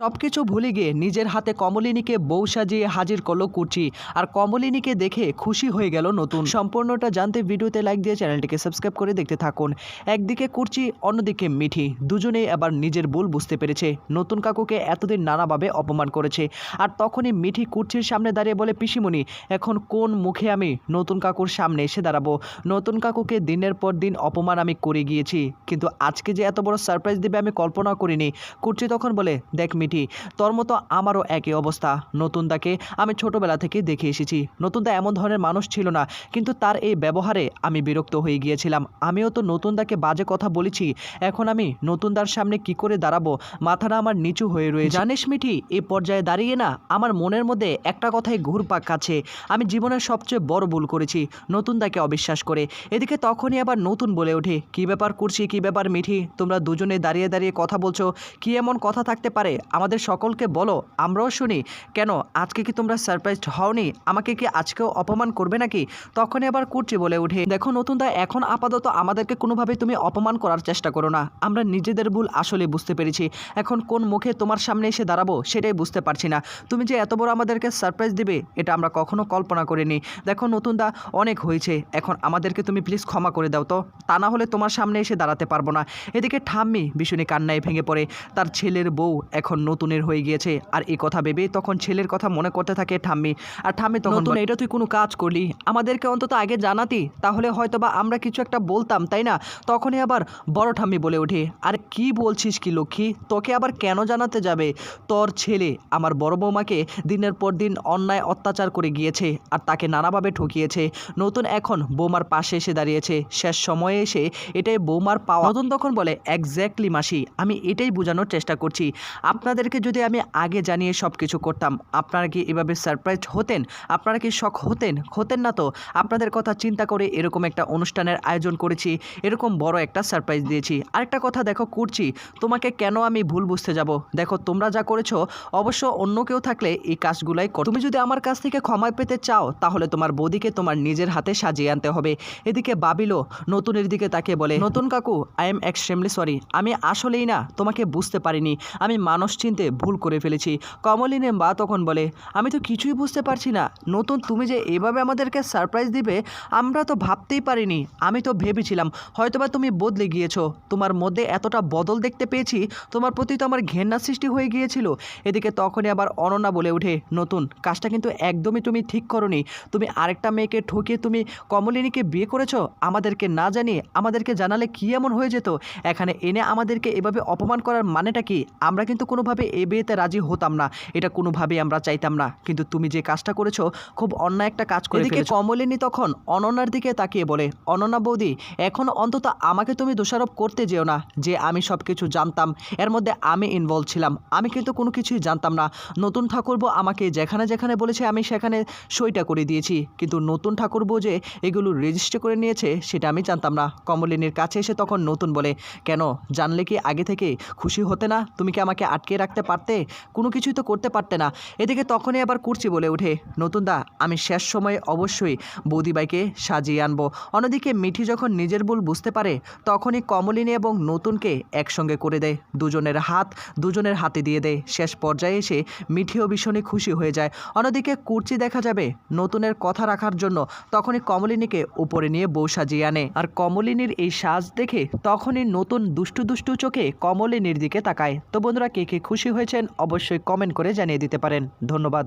সবকিছু ভুলে গিয়ে নিজের হাতে কমলিনীকে বউ সাজিয়ে হাজির করল কুচি আর কমলিনীকে দেখে খুশি হয়ে গেল নতুন। সম্পূর্ণটা জানতে ভিডিওতে লাইক দিয়ে চ্যানেলটিকে সাবস্ক্রাইব করে দেখতে থাকুন। একদিকে কুর্চি, অন্যদিকে মিঠি। দুজনেই আবার নিজের ভুল বুঝতে পেরেছে। নতুন কাকুকে এতদিন নানাভাবে অপমান করেছে। আর তখনই মিঠি কুর্চির সামনে দাঁড়িয়ে বলে, পিসিমণি, এখন কোন মুখে আমি নতুন কাকুর সামনে এসে দাঁড়াবো? নতুন কাকুকে দিনের পর দিন অপমান আমি করে গিয়েছি। কিন্তু আজকে যে এত বড় সারপ্রাইজ দিবে আমি কল্পনা করিনি। কুর্চি তখন বলে, দেখ মিঠি। তোর মতো আমারও একই অবস্থা। নতুন দাকে আমি ছোটবেলা থেকে দেখে এসেছি। নতুন দা এমন ধরনের মানুষ ছিল না, কিন্তু তার এই ব্যবহারে আমি বিরক্ত হয়ে গিয়েছিলাম। আমিও তো নতুন দাকে বাজে কথা বলেছি। এখন আমি নতুন দার সামনে কি করে দাঁড়াবো? মাথাটা আমার নিচু হয়ে রয়েছে। জানিস মিঠি এই পর্যায়ে দাঁড়িয়ে না আমার মনের মধ্যে একটা কথাই ঘুরপাক খাচ্ছে। আমি জীবনের সবচেয়ে বড় ভুল করেছি, নতুন দাকে অবিশ্বাস করে। এদিকে তখনই আবার নতুন বলে ওঠে, কি ব্যাপার করছি, কি ব্যাপার মিঠি? তোমরা দুজনে দাঁড়িয়ে দাঁড়িয়ে কথা বলছো, কি এমন কথা থাকতে পারে? আমাদের সকলকে বলো, আমরাও শুনি। কেন, আজকে কি তোমরা সারপ্রাইজড হওনি? আমাকে কি আজকেও অপমান করবে নাকি? তখনই আবার কুর্চি বলে উঠে, দেখো নতুন দা এখন আপাতত আমাদেরকে কোনোভাবে তুমি অপমান করার চেষ্টা করো না। আমরা নিজেদের ভুল আসলে বুঝতে পেরেছি। এখন কোন মুখে তোমার সামনে এসে দাঁড়াবো সেটাই বুঝতে পারছি না। তুমি যে এত বড় আমাদেরকে সারপ্রাইজ দিবে, এটা আমরা কখনো কল্পনা করিনি। দেখো নতুন দা অনেক হয়েছে। এখন আমাদেরকে তুমি প্লিজ ক্ষমা করে দাও তো। তা না হলে তোমার সামনে এসে দাঁড়াতে পারব না। এদিকে ঠাম্মি ভীষণই কান্নায় ভেঙে পড়ে। তার ছেলের বউ এখন নতুনের হয়ে গিয়েছে। আর এই কথা ভেবে তখন ছেলের কথা মনে করতে থাকে ঠাম্মি। আর ঠাম্মি তখন নতুন এটা তুই কোনো কাজ করলি? আমাদেরকে অন্তত আগে জানাতি তাহলে হয়তো বা আমরা কিছু একটা বলতাম তাই না? তখনই আবার বড় ঠাম্মি বলে ওঠে আর কি বলছিস কি লক্ষ্মী? তোকে আবার কেন জানাতে যাবে? তোর ছেলে আমার বড় বৌমাকে দিনের পর দিন অন্যায় অত্যাচার করে গিয়েছে আর তাকে নানাভাবে ঠকিয়েছে। নতুন এখন বৌমার পাশে এসে দাঁড়িয়েছে। শেষ সময়ে এসে এটাই বৌমার পাওয়া নতুন তখন বলে একজ্যাক্টলি মাসি আমি এটাই বোঝানোর চেষ্টা করছি। আপনাদেরকে যদি আমি আগে জানিয়ে সব কিছু করতাম, আপনারা কি এভাবে সারপ্রাইজ হতেন? আপনারা কি শখ হতেন? হতেন না তো? আপনাদের কথা চিন্তা করে এরকম একটা অনুষ্ঠানের আয়োজন করেছি, এরকম বড় একটা সারপ্রাইজ দিয়েছি। আরেকটা কথা দেখো করছি তোমাকে কেন আমি ভুল বুঝতে যাব? দেখো, তোমরা যা করেছ, অবশ্য অন্য কেউ থাকলে এই কাজগুলাই কর। তুমি যদি আমার কাছ থেকে ক্ষমা পেতে চাও, তাহলে তোমার বৌদিকে তোমার নিজের হাতে সাজিয়ে আনতে হবে। এদিকে বাবিলো নতুনের দিকে তাকে বলে, নতুন কাকু আই এম এক্সট্রিমলি সরি আমি আসলেই না, তোমাকে বুঝতে পারিনি। আমি মানুষ চিনতে ভুল করে ফেলেছি। কমলিনে মা তখন বলে, আমি তো কিছুই বুঝতে পারছি না। নতুন তুমি যে এভাবে আমাদেরকে সারপ্রাইজ দিবে, আমরা তো ভাবতেই পারিনি। আমি তো ভেবেছিলাম, হয়তোবা তুমি বদলে গিয়েছো। তোমার মধ্যে এতটা বদল দেখতে পেয়েছি, তোমার প্রতি তো আমার ঘেন্না সৃষ্টি হয়ে গিয়েছিল। এদিকে তখনই আবার অননা বলে ওঠে, নতুন, কাজটা কিন্তু একদমই তুমি ঠিক করনি। তুমি আরেকটা মেয়েকে ঠকিয়ে তুমি কমলিনীকে বিয়ে করেছ? আমাদেরকে না জানিয়ে আমাদেরকে জানালে কি এমন হয়ে যেত? এখানে এনে আমাদেরকে এভাবে অপমান করার মানেটা কি? আমরা কিন্তু কোনোভাবে এ বিয়েতে রাজি হতাম না। এটা কোনোভাবেই আমরা চাইতাম না। কিন্তু তুমি যে কাজটা করেছ খুব অন্যায় একটা কাজ করে এদিকে কমলিনী তখন অননার দিকে তাকিয়ে বলে অননা বৌদি এখন অন্তত আমাকে তুমি দোষারোপ করতে যেও না। যে আমি সব কিছু জানতাম এর মধ্যে আমি ইনভলভ ছিলাম। আমি কিন্তু কোনো কিছুই জানতাম না। নতুন ঠাকুরবো আমাকে যেখানে যেখানে বলেছে আমি সেখানে সইটা করে দিয়েছি। কিন্তু নতুন ঠাকুরবো যে এগুলো রেজিস্টার করে নিয়েছে সেটা আমি জানতাম না। কমলিনীর কাছে এসে তখন নতুন বলে কেন? জানলে কি আগে থেকে খুশি হতে না? তুমি কি আমাকে আটকে রাখতে পারতে, কোনো কিছুই তো করতে পারতে না। এদিকে তখনই আবার কুর্চি বলে ওঠে, নতুন দা, আমি শেষ সময়ে অবশ্যই বৌদিবাইকে সাজিয়ে আনব। অন্যদিকে মিঠি যখন নিজের ভুল বুঝতে পারে, তখনই কমলিনী এবং নতুনকে একসঙ্গে করে দেয়, দুজনের হাত, দুজনের হাতে দিয়ে দেয়। শেষ পর্যায়ে এসে মিঠিও ভীষণই খুশি হয়ে যায়। অন্যদিকে কুর্চি দেখা যাবে নতুনের কথা রাখার জন্য, তখনই কমলিনীকে উপরে নিয়ে বউ সাজিয়ে আনে। আর কমলিনীর এই সাজ দেখে তখনই নতুন দুষ্টু দুষ্টু চোখে কমলিনীর দিকে তাকায়। তো বন্ধুরা, কে কে খুশি হয়েছেন অবশ্যই কমেন্ট করে জানিয়ে দিতে পারেন। ধন্যবাদ।